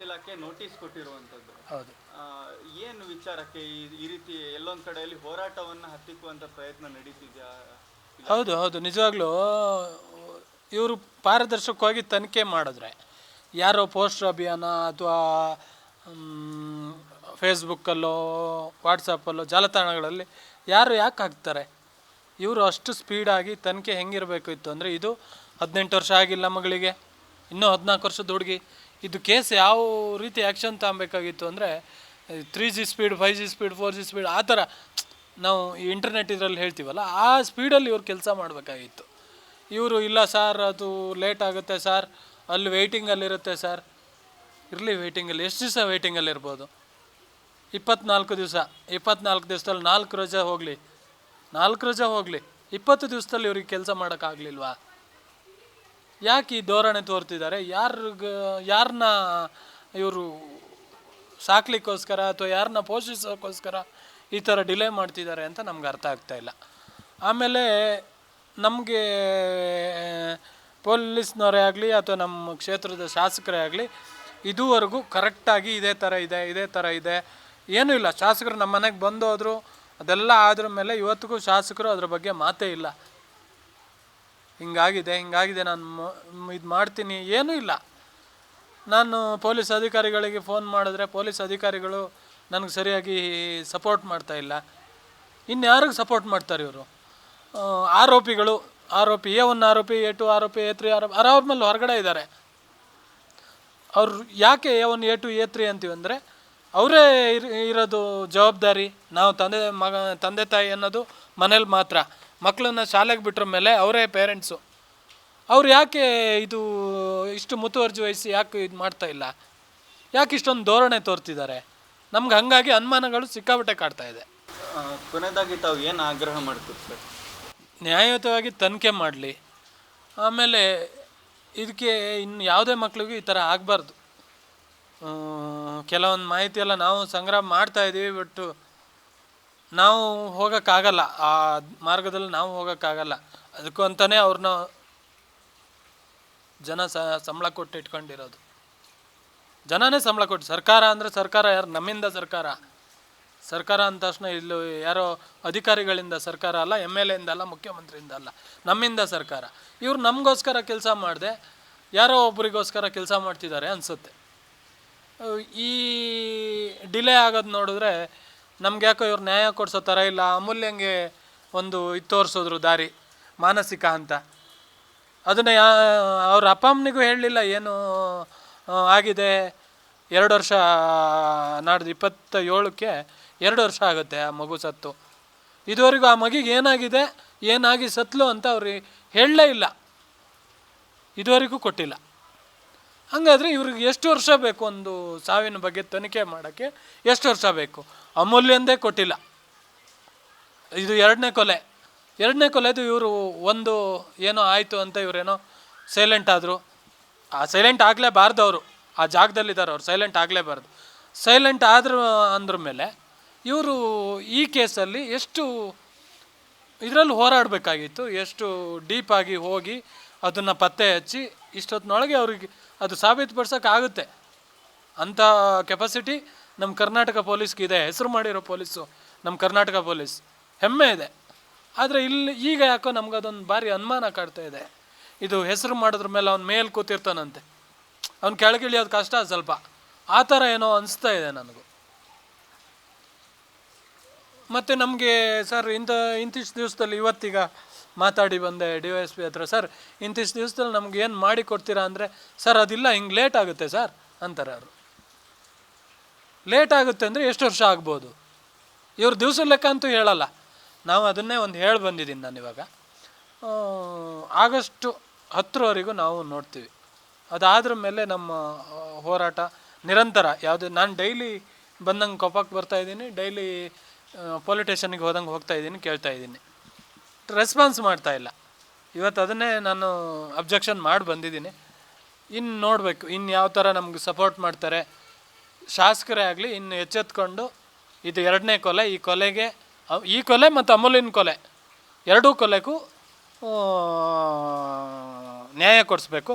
ಇಲಾಖೆ ನೋಟಿಸ್ ಕೊಟ್ಟಿರುವಂತದ್ದು ಹೌದು. ಏನು ವಿಚಾರಕ್ಕೆ ಈ ಈ ರೀತಿ ಎಲ್ಲೊಂದ್ ಕಡೆಯಲ್ಲಿ ಹೋರಾಟವನ್ನ ಹತ್ತಿಕ್ಕುವಂತ ಪ್ರಯತ್ನ ನಡೀತಿದ್ಯಾ? ಹೌದು ಹೌದು. ನಿಜವಾಗ್ಲೂ ಇವರು ಪಾರದರ್ಶಕವಾಗಿ ತನಿಖೆ ಮಾಡಿದ್ರೆ ಯಾರೋ ಪೋಸ್ಟರ್ ಅಭಿಯಾನ ಅಥವಾ ಫೇಸ್ಬುಕ್ಕಲ್ಲೋ ವಾಟ್ಸಪ್ಪಲ್ಲೋ ಜಾಲತಾಣಗಳಲ್ಲಿ ಯಾರು ಯಾಕೆ ಹಾಕ್ತಾರೆ? ಇವರು ಅಷ್ಟು ಸ್ಪೀಡಾಗಿ ತನಿಖೆ ಹೆಂಗಿರಬೇಕಿತ್ತು ಅಂದರೆ ಇದು ಹದಿನೆಂಟು ವರ್ಷ ಆಗಿಲ್ಲ ಮಗಳಿಗೆ. ಇನ್ನೂ ಹದಿನಾಲ್ಕು ವರ್ಷದ ಹುಡುಗಿ. ಇದು ಕೇಸ್ ಯಾವ ರೀತಿ ಆ್ಯಕ್ಷನ್ ತಗೊಬೇಕಾಗಿತ್ತು ಅಂದರೆ three G speed, five G speed, four G speed, ಆ ಥರ ನಾವು ಈ ಇಂಟರ್ನೆಟ್ ಇದರಲ್ಲಿ ಹೇಳ್ತೀವಲ್ಲ, ಆ ಸ್ಪೀಡಲ್ಲಿ ಇವ್ರು ಕೆಲಸ ಮಾಡಬೇಕಾಗಿತ್ತು. ಇವರು, ಇಲ್ಲ ಸರ್, ಅದು ಲೇಟ್ ಆಗುತ್ತೆ ಸರ್, ಅಲ್ಲಿ ವೆಯ್ಟಿಂಗಲ್ಲಿರುತ್ತೆ ಸರ್. ಇರಲಿ ವೆಯ್ಟಿಂಗಲ್ಲಿ ಎಷ್ಟು ದಿವಸ ವೆಯ್ಟಿಂಗಲ್ಲಿ ಇರ್ಬೋದು? ಇಪ್ಪತ್ನಾಲ್ಕು ದಿವಸ, ಇಪ್ಪತ್ನಾಲ್ಕು ದಿವಸದಲ್ಲಿ ನಾಲ್ಕು ರಜೆ ಹೋಗಲಿ. ನಾಲ್ಕು ರಜೆ ಹೋಗಲಿ, ಇಪ್ಪತ್ತು ದಿವಸದಲ್ಲಿ ಇವ್ರಿಗೆ ಕೆಲಸ ಮಾಡೋಕ್ಕಾಗಲಿಲ್ವಾ? ಯಾಕೆ ಈ ಧೋರಣೆ ತೋರ್ತಿದ್ದಾರೆ? ಯಾರ್ಗ ಯಾರನ್ನ ಇವರು ಸಾಕ್ಲಿಕ್ಕೋಸ್ಕರ ಅಥವಾ ಯಾರನ್ನ ಪೋಷಿಸೋಕ್ಕೋಸ್ಕರ ಈ ಥರ ಡಿಲೇ ಮಾಡ್ತಿದ್ದಾರೆ ಅಂತ ನಮ್ಗೆ ಅರ್ಥ ಆಗ್ತಾ ಇಲ್ಲ. ಆಮೇಲೆ ನಮಗೆ, ಪೊಲೀಸ್ನವರೇ ಆಗಲಿ ಅಥವಾ ನಮ್ಮ ಕ್ಷೇತ್ರದ ಶಾಸಕರೇ ಆಗಲಿ ಇದುವರೆಗೂ ಕರೆಕ್ಟಾಗಿ ಇದೇ ಥರ ಇದೆ, ಇದೇ ಥರ ಇದೆ. ಏನೂ ಇಲ್ಲ. ಶಾಸಕರು ನಮ್ಮ ಮನೆಗೆ ಬಂದು ಅದೆಲ್ಲ ಆದ್ರ ಮೇಲೆ ಇವತ್ತಿಗೂ ಶಾಸಕರು ಅದ್ರ ಬಗ್ಗೆ ಮಾತೇ ಇಲ್ಲ. ಹಿಂಗಾಗಿದೆ ಹಿಂಗಾಗಿದೆ, ನಾನು ಇದು ಮಾಡ್ತೀನಿ, ಏನೂ ಇಲ್ಲ. ನಾನು ಪೊಲೀಸ್ ಅಧಿಕಾರಿಗಳಿಗೆ ಫೋನ್ ಮಾಡಿದ್ರೆ ಪೊಲೀಸ್ ಅಧಿಕಾರಿಗಳು ನನಗೆ ಸರಿಯಾಗಿ ಸಪೋರ್ಟ್ ಮಾಡ್ತಾ ಇಲ್ಲ. ಇನ್ಯಾರಿಗೆ ಸಪೋರ್ಟ್ ಮಾಡ್ತಾರೆ ಇವರು? ಆರೋಪಿಗಳು, ಆರೋಪಿ ಎ ಒನ್ ಆರೋಪಿ, ಎ ಟು ಆರೋಪಿ, ಎ ತ್ರೀ ಆರೋಪಿ ಮೇಲೆ ಹೊರಗಡೆ ಇದ್ದಾರೆ ಅವ್ರು ಯಾಕೆ A one, A two, A three ಅಂತೀವಿ ಅಂದರೆ ಅವರೇ ಇರೋದು ಜವಾಬ್ದಾರಿ, ನಾವು ತಂದೆ ಮಗ, ತಂದೆ ತಾಯಿ ಅನ್ನೋದು ಮನೇಲಿ ಮಾತ್ರ. ಮಕ್ಕಳನ್ನ ಶಾಲೆಗೆ ಬಿಟ್ರ ಮೇಲೆ ಅವರೇ ಪೇರೆಂಟ್ಸು ಅವ್ರು ಯಾಕೆ ಇದು ಇಷ್ಟು ಮುತುವರ್ಜಿ ವಹಿಸಿ ಯಾಕೆ ಇದು ಮಾಡ್ತಾ ಇಲ್ಲ? ಯಾಕೆ ಇಷ್ಟೊಂದು ಧೋರಣೆ ತೋರ್ತಿದ್ದಾರೆ? ನಮ್ಗೆ ಹಾಗಾಗಿ ಅನುಮಾನಗಳು ಸಿಕ್ಕಾಪಟ್ಟೆ ಕಾಡ್ತಾ ಇದೆ. ಕೊನೆದಾಗಿ ಕೊನೆಯದಾಗಿ ತಾವು ಏನು ಆಗ್ರಹ ಮಾಡ್ತೀರಿ ಸರ್? ನ್ಯಾಯಯುತವಾಗಿ ತನಿಖೆ ಮಾಡಲಿ. ಆಮೇಲೆ ಇದಕ್ಕೆ ಇನ್ನು ಯಾವುದೇ ಮಕ್ಳಿಗೂ ಈ ಥರ ಆಗಬಾರ್ದು. ಕೆಲವೊಂದು ಮಾಹಿತಿ ಎಲ್ಲ ನಾವು ಸಂಗ್ರಹ ಮಾಡ್ತಾ ಇದ್ದೀವಿ ಬಟ್ ನಾವು ಹೋಗೋಕ್ಕಾಗಲ್ಲ. ಆ ಮಾರ್ಗದಲ್ಲಿ ನಾವು ಹೋಗೋಕ್ಕಾಗಲ್ಲ. ಅದಕ್ಕೂ ಅಂತಲೇ ಅವ್ರನ್ನ ಜನ ಸ, ಸಂಬಳ ಕೊಟ್ಟು ಇಟ್ಕೊಂಡಿರೋದು. ಜನನೇ ಸಂಬಳ ಕೊಟ್ಟು, ಸರ್ಕಾರ ಅಂದರೆ ಸರ್ಕಾರ ಯಾರು? ನಮ್ಮಿಂದ ಸರ್ಕಾರ. ಸರ್ಕಾರ ಅಂದ ತಕ್ಷಣ ಇಲ್ಲಿ ಯಾರೋ ಅಧಿಕಾರಿಗಳಿಂದ ಸರ್ಕಾರ ಅಲ್ಲ, ಎಂ ಎಲ್ ಎಯಿಂದ ಅಲ್ಲ, ಮುಖ್ಯಮಂತ್ರಿಯಿಂದ ಅಲ್ಲ, ನಮ್ಮಿಂದ ಸರ್ಕಾರ. ಇವ್ರು ನಮಗೋಸ್ಕರ ಕೆಲಸ ಮಾಡಿದೆ, ಯಾರೋ ಒಬ್ಬರಿಗೋಸ್ಕರ ಕೆಲಸ ಮಾಡ್ತಿದ್ದಾರೆ ಅನಿಸುತ್ತೆ. ಈ ಡಿಲೇ ಆಗೋದು ನೋಡಿದ್ರೆ ನಮ್ಗೆ ಯಾಕೋ ಇವ್ರು ನ್ಯಾಯ ಕೊಡಿಸೋ ಥರ ಇಲ್ಲ, ಅಮೂಲ್ಯಂಗೆ ಒಂದು ಇದು ತೋರಿಸಿದ್ರು ದಾರಿ, ಮಾನಸಿಕ ಅಂತ. ಅದನ್ನು ಯಾ, ಅವ್ರ ಅಪ್ಪ ಅಮ್ಮನಿಗೂ ಹೇಳಲಿಲ್ಲ, ಏನು ಆಗಿದೆ, ಎರಡು ವರ್ಷ, ನಾಡ್ದು ಇಪ್ಪತ್ತ ಏಳಕ್ಕೆ ಎರಡು ವರ್ಷ ಆಗುತ್ತೆ ಆ ಮಗು ಸತ್ತು. ಇದುವರೆಗೂ ಆ ಮಗಿಗೆ ಏನಾಗಿದೆ, ಏನಾಗಿ ಸತ್ಲು ಅಂತ ಅವ್ರಿಗೆ ಹೇಳಲೇ ಇಲ್ಲ. ಇದುವರೆಗೂ ಕೊಟ್ಟಿಲ್ಲ. ಹಾಗಾದರೆ ಇವ್ರಿಗೆ ಎಷ್ಟು ವರ್ಷ ಬೇಕು ಒಂದು ಸಾವಿನ ಬಗ್ಗೆ ತನಿಖೆ ಮಾಡೋಕ್ಕೆ? ಎಷ್ಟು ವರ್ಷ ಬೇಕು? ಅಮೂಲ್ಯಂದೇ ಕೊಟ್ಟಿಲ್ಲ. ಇದು ಎರಡನೇ ಕೊಲೆ. ಎರಡನೇ ಕೊಲೆದು ಇವರು ಒಂದು ಏನೋ ಆಯಿತು ಅಂತ ಇವರೇನೋ ಸೈಲೆಂಟ್ ಆದರು. ಆ ಸೈಲೆಂಟ್ ಆಗಲೇಬಾರ್ದು ಅವರು. ಆ ಜಾಗದಲ್ಲಿದ್ದಾರೆ ಅವ್ರು. ಸೈಲೆಂಟ್ ಆಗಲೇಬಾರ್ದು. ಸೈಲೆಂಟ್ ಆದ್ರು ಅಂದ್ರ ಮೇಲೆ ಇವರು ಈ ಕೇಸಲ್ಲಿ ಎಷ್ಟು ಇದರಲ್ಲಿ ಹೋರಾಡಬೇಕಾಗಿತ್ತು. ಎಷ್ಟು ಡೀಪಾಗಿ ಹೋಗಿ ಅದನ್ನು ಪತ್ತೆ ಹಚ್ಚಿ ಇಷ್ಟೊತ್ತಿನೊಳಗೆ ಅವ್ರಿಗೆ ಅದು ಸಾಬೀತುಪಡ್ಸೋಕ್ಕಾಗುತ್ತೆ ಅಂಥ ಕೆಪಾಸಿಟಿ ನಮ್ಮ ಕರ್ನಾಟಕ ಪೊಲೀಸ್ಗೆ ಇದೆ. ಹೆಸರು ಮಾಡಿರೋ ಪೊಲೀಸು ನಮ್ಮ ಕರ್ನಾಟಕ ಪೊಲೀಸ್. ಹೆಮ್ಮೆ ಇದೆ. ಆದರೆ ಇಲ್ಲಿ ಈಗ ಯಾಕೋ ನಮ್ಗೆ ಅದೊಂದು ಭಾರಿ ಅನುಮಾನ ಕಾಡ್ತಾ ಇದೆ. ಇದು ಹೆಸರು ಮಾಡಿದ್ರ ಮೇಲೆ ಅವ್ನ ಮೇಲೆ ಕೂತಿರ್ತಾನಂತೆ. ಅವ್ನು ಕೆಳಗಿಳಿಯೋದು ಕಷ್ಟ ಸ್ವಲ್ಪ. ಆ ಥರ ಏನೋ ಅನಿಸ್ತಾ ಇದೆ ನನಗೂ. ಮತ್ತು ನಮಗೆ ಸರ್ ಇಂಥ ಇಂತಿಷ್ಟು ದಿವಸದಲ್ಲಿ ಇವತ್ತೀಗ ಮಾತಾಡಿ ಬಂದೆ ಡಿ ವೈ ಎಸ್ ಪಿ ಹತ್ರ, ಸರ್ ಇಂತಿಷ್ಟು ದಿವಸದಲ್ಲಿ ನಮ್ಗೆ ಏನು ಮಾಡಿ ಕೊಡ್ತೀರಾ ಅಂದರೆ, ಸರ್, ಅದಿಲ್ಲ, ಹಿಂಗೆ ಲೇಟ್ ಆಗುತ್ತೆ, ಸರ್, ಅಂತಾರೆ ಅವರು. ಲೇಟ್ ಆಗುತ್ತೆ ಅಂದರೆ ಎಷ್ಟು ವರ್ಷ ಆಗ್ಬೋದು? ಇವ್ರ ದಿವಸ ಲೆಕ್ಕ ಅಂತೂ ಹೇಳಲ್ಲ. ನಾವು ಅದನ್ನೇ ಒಂದು ಹೇಳಿ ಬಂದಿದ್ದೀನಿ ನಾನು ಇವಾಗ. ಆಗಸ್ಟು ಹತ್ತರವರೆಗೂ ನಾವು ನೋಡ್ತೀವಿ. ಅದಾದ್ರ ಮೇಲೆ ನಮ್ಮ ಹೋರಾಟ ನಿರಂತರ. ಯಾವುದೇ, ನಾನು ಡೈಲಿ ಬಂದಂಗೆ ಕೊಪ್ಪಕ್ಕೆ ಬರ್ತಾ ಇದ್ದೀನಿ, ಡೈಲಿ ಪೊಲೀಸ್ ಸ್ಟೇಷನ್ಗೆ ಹೋದಂಗೆ ಹೋಗ್ತಾ ಕೇಳ್ತಾಯಿದ್ದೀನಿ ರೆಸ್ಪಾನ್ಸ್ ಮಾಡ್ತಾ ಇಲ್ಲ. ಇವತ್ತು ಅದನ್ನೇ ನಾನು ಅಬ್ಜೆಕ್ಷನ್ ಮಾಡಿ ಬಂದಿದ್ದೀನಿ. ಇನ್ನು ನೋಡಬೇಕು ಇನ್ನು ಯಾವ ಥರ ನಮ್ಗೆ ಸಪೋರ್ಟ್ ಮಾಡ್ತಾರೆ. ಶಾಸಕರೇ ಆಗಲಿ, ಇನ್ನು ಎಚ್ಚೆತ್ಕೊಂಡು ಇದು ಎರಡನೇ ಕೊಲೆ, ಈ ಕೊಲೆಗೆ, ಈ ಕೊಲೆ ಮತ್ತು ಅಮೂಲಿನ ಕೊಲೆ, ಎರಡೂ ಕೊಲೆಗೂ ನ್ಯಾಯ ಕೊಡಿಸ್ಬೇಕು.